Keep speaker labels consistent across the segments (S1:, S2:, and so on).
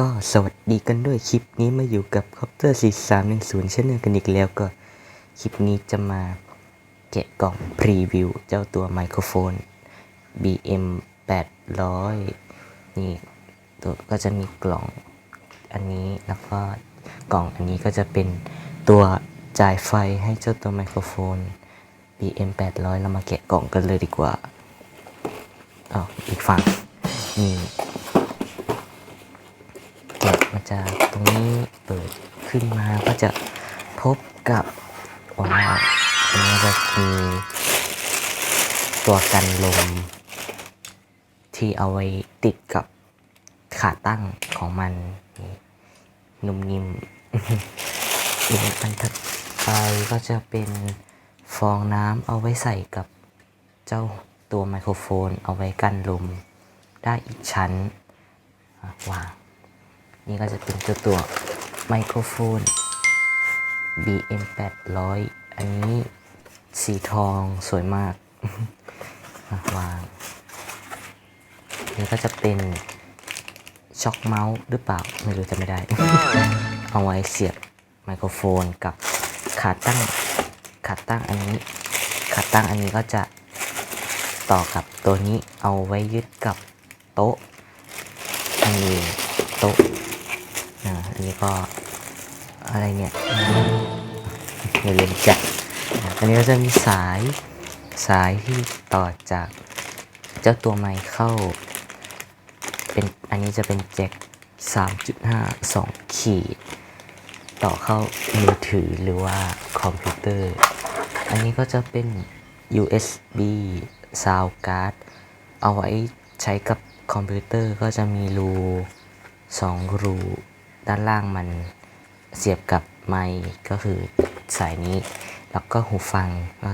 S1: ก็สวัสดีกันด้วยคลิปนี้มาอยู่กับ Copter 4310เช่นเดิมกันอีกแล้วก็คลิปนี้จะมาแกะกล่องพรีวิวเจ้าตัวไมโครโฟน BM 800นี่ตัวก็จะมีกล่องอันนี้แล้วก็กล่องอันนี้ก็จะเป็นตัวจ่ายไฟให้เจ้าตัวไมโครโฟน BM 800เรามาแกะกล่องกันเลยดีกว่าอ๋ออีกฝั่งนี่ แกะมาจากตรง นี้เปิดขึ้นมาก็จะพบกับว้าวอันนี้จะมีตัวกันลม ที่เอาไว้ติดกับขาตั้งของมันนุ่มนิ่มอีกอันถัดไปก็จะเป็นฟองน้ำเอาไว้ใส่กับเจ้าตัวไมโครโฟนเอาไว้กันลม ได้อีกชั้นวาง นี่ก็จะเป็นเจ้าตัวไมโครโฟน BM 800 อันนี้สีทองสวยมากวาง นี่ก็จะเป็นช็อคเมาส์หรือเปล่า ไม่รู้จะไม่ได้ เอาไว้เสียบไมโครโฟนกับขาตั้งขาตั้งอันนี้ ขาตั้งอันนี้ก็จะต่อกับตัวนี้เอาไว้ยึดกับโต๊ะอันนี้โต๊ะ อันนี้ก็อะไรเนี่ยอย่าลืมจัดอันนี้ก็จะมีสายสายที่ต่อจากเจ้าตัวไมค์เข้า เป็นอันนี้จะเป็นแจ็ค3.5 2 ขีด ต่อเข้ามือถือหรือว่าคอมพิวเตอร์ อันนี้ก็จะเป็น USB sound card เอาไว้ใช้กับคอมพิวเตอร์ก็จะมีรูสองรู ด้านล่างมันเสียบกับไมค์ก็คือสายนี้ แล้วก็หูฟัง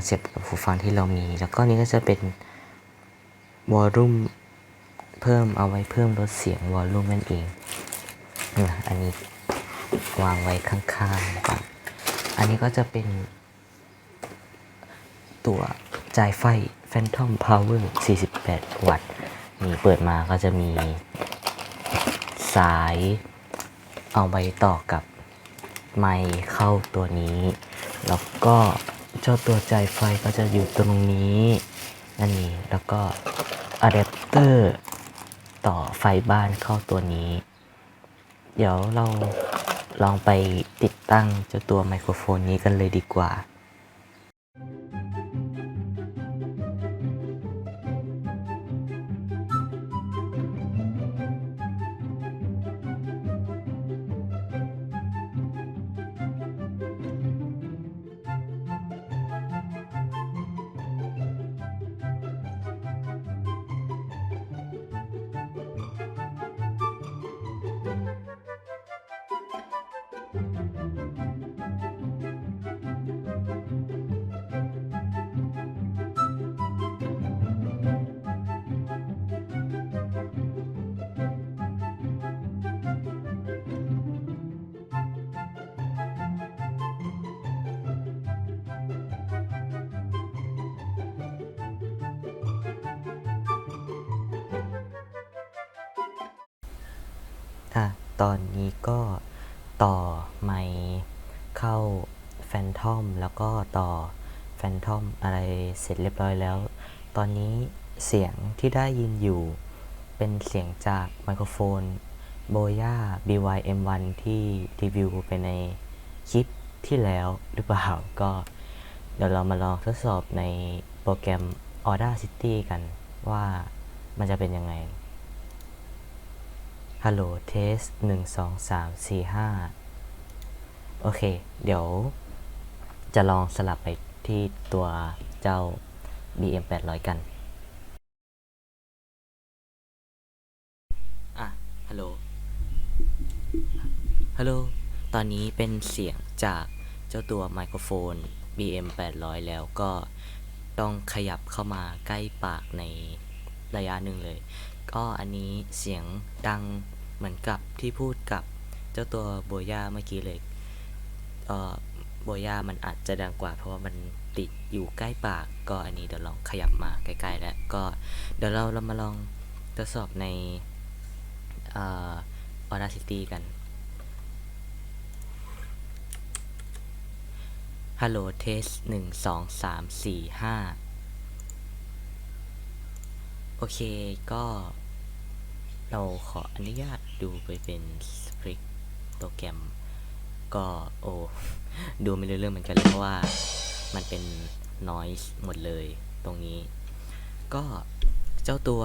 S1: เสียบกับหูฟังที่เรามี แล้วก็นี้ก็จะเป็นวอลลุ่มเพิ่มเอาไว้เพิ่มลดเสียงวอลลุ่มนั่นเองอันนี้วางไว้ข้างๆก่อน อันนี้ก็จะเป็น ตัวจ่ายไฟ Phantom Power 48 วัตต์ นี่เปิดมาก็จะมีสาย เอาไปต่อกับไมค์เข้าตัวนี้ แล้วก็เจ้าตัวจ่ายไฟก็จะอยู่ตรงนี้นั่นนี่แล้วก็อะแดปเตอร์ต่อไฟบ้านเข้าตัวนี้ เดี๋ยวเราลองไปติดตั้งเจ้าตัวไมโครโฟนนี้กันเลยดีกว่า อะตอนนี้ก็ต่อไมค์เข้าแฟนทอมแล้วก็ต่อแฟนทอมอะไรเสร็จเรียบร้อยแล้ว ตอนนี้เสียงที่ได้ยินอยู่เป็นเสียงจากไมโครโฟน b o y a BYM1 ที่รีวิวไปในคลิปที่แล้วหรือเปล่า ก็เดี๋ยวเรามาลองทดสอบในโปรแกรม Audacity กันว่ามันจะเป็นยังไง ฮัลโหลเทสหนึ่งสองสามสี่ห้าโอเค เดี๋ยว จะลองสลับไปที่ตัวเจ้า BM 800 กัน อะ ฮัลโหล ฮัลโหล ตอนนี้เป็นเสียงจากเจ้าตัวไมโครโฟน BM 800 แล้วก็ต้องขยับเข้ามาใกล้ปากในระยะหนึ่งเลย ก็อันนี้เสียงดังเหมือนกับที่พูดกับเจ้าตัวโบย่าเมื่อกี้เลยเอ่อโบย่ามันอาจจะดังกว่า เพราะว่ามันติดอยู่ใกล้ปาก ก็อันนี้เดี๋ยวลองขยับมาใกล้ๆแล้วก็เดี๋ยวเราเรามาลองทดสอบในเอ่อ Audacity กัน ฮัลโหลเทสหนึ่งสองสามสี่ห้าโอเคก็ เราขออนุญาตดูไปเป็นสคริปต์โปรแกรม ก็โอ้ดูไม่รู้เรื่องเหมือนกันเลยเพราะว่ามันเป็น noise หมดเลยตรงนี้ ก็เจ้าตัว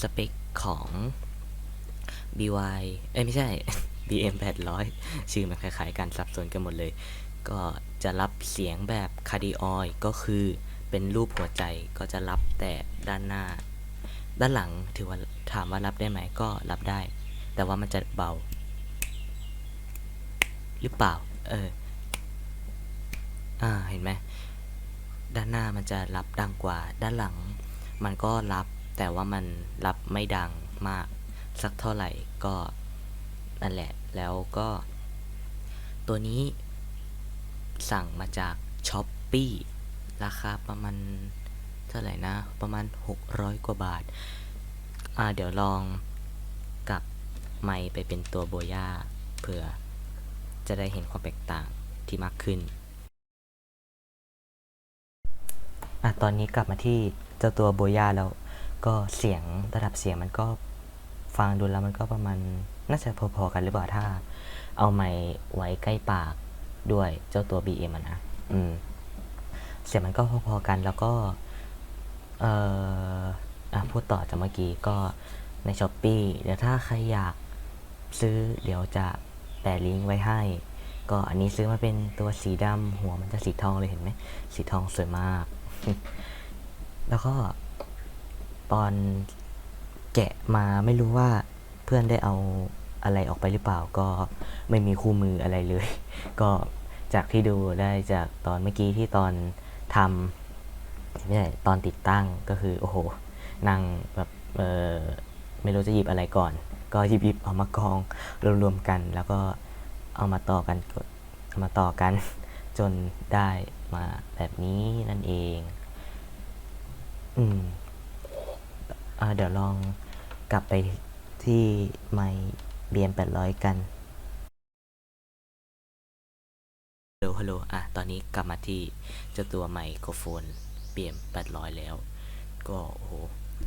S1: สเปคของ BY เอ้ยไม่ใช่ BM 800 ชื่อมันคล้ายๆกันสับสนกันหมดเลย ก็จะรับเสียงแบบคาร์ดิออยก็คือเป็นรูปหัวใจก็จะรับแต่ด้านหน้า ด้านหลังถือว่าถามว่ารับได้ไหมก็รับได้ แต่ว่ามันจะเบา หรือเปล่า เออ อ่าเห็นไหมด้านหน้ามันจะรับดังกว่า ด้านหลัง มันก็รับแต่ว่ามันรับไม่ดังมาก สักเท่าไหร่ก็นั่นแหละ แล้วก็ ตัวนี้สั่งมาจากช้อปปี้ราคาประมาณ ท่าไหร่นะ ประมาณ 600 กว่าบาท อ่า เดี๋ยวลองกับไมค์ไปเป็นตัวโบย่าเผื่อจะได้เห็นความแตกต่างที่มากขึ้น อะ ตอนนี้กลับมาที่เจ้าตัวโบย่าแล้ว ก็เสียงระดับเสียงมันก็ฟังดูแล้วมันก็ประมาณน่าจะพอๆกันหรือเปล่าถ้า เอาไมค์ไว้ใกล้ปากด้วยเจ้าตัว BM อะนะ อืม เสียงมันก็พอๆกันแล้วก็ เอ่ออะพูดต่อจากเมื่อกี้ก็ใน s h อ p e e เดี๋ยวถ้าใครอยากซื้อเดี๋ยวจะแปะลิงก์ไว้ให้ ก็อันนี้ซื้อมาเป็นตัวสีดำหัวมันจะสีทองเลยเห็นไหมสีทองสวยมาก แล้วก็ตอนแกะมาไม่รู้ว่าเพื่อนได้เอาอะไรออกไปหรือเปล่าก็ไม่มีคู่มืออะไรเลย ก็จากที่ดูได้จากตอนเมื่อกี้ที่ตอนทำ ไม่ใช่ตอนติดตั้งก็คือโอ้โหนั่งแบบเออไม่รู้จะหยิบอะไรก่อน ก็หยิบหยิบเอามากองรวมๆกัน แล้วก็เอามาต่อกันกดเอามาต่อกัน จนได้มาแบบนี้นั่นเอง อืมอเดี๋ยวลองกลับไปที่ไมเบียม800กันฮัลโหลฮัลโหลอะ ตอนนี้กลับมาที่เจ้าตัวไมโครโฟน เปลี่ยน 800 แล้ว ก็โอ้โห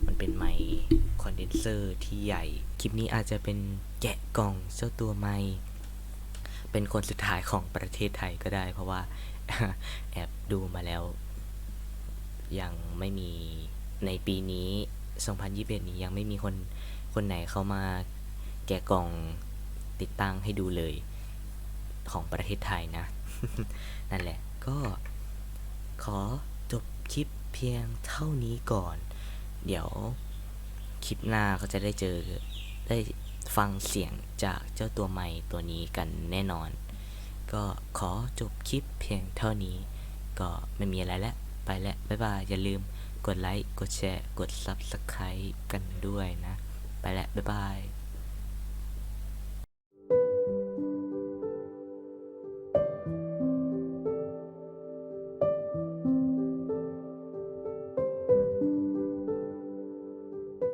S1: มันเป็นไมค์คอนเดนเซอร์ที่ใหญ่ คลิปนี้อาจจะเป็นแกะกล่องเจ้าตัวไมค์เป็นคนสุดท้ายของประเทศไทยก็ได้ เพราะว่าแอบดูมาแล้ว ยังไม่มีในปีนี้ 2021 นี้ยังไม่มีคนคนไหนเข้ามาแกะกล่องติดตั้งให้ดูเลยของประเทศไทยนะ นั่นแหละก็ขอ คลิปเพียงเท่านี้ก่อน เดี๋ยวคลิปหน้าก็จะได้เจอได้ฟังเสียงจากเจ้าตัวไม้ตัวนี้กันแน่นอน ก็ขอจบคลิปเพียงเท่านี้ ก็ไม่มีอะไรแล้ว ไปแล้ว บ๊ายบาย อย่าลืมกดไลค์ กดแชร์ กด Subscribe กันด้วยนะ ไปแล้ว บ๊ายบาย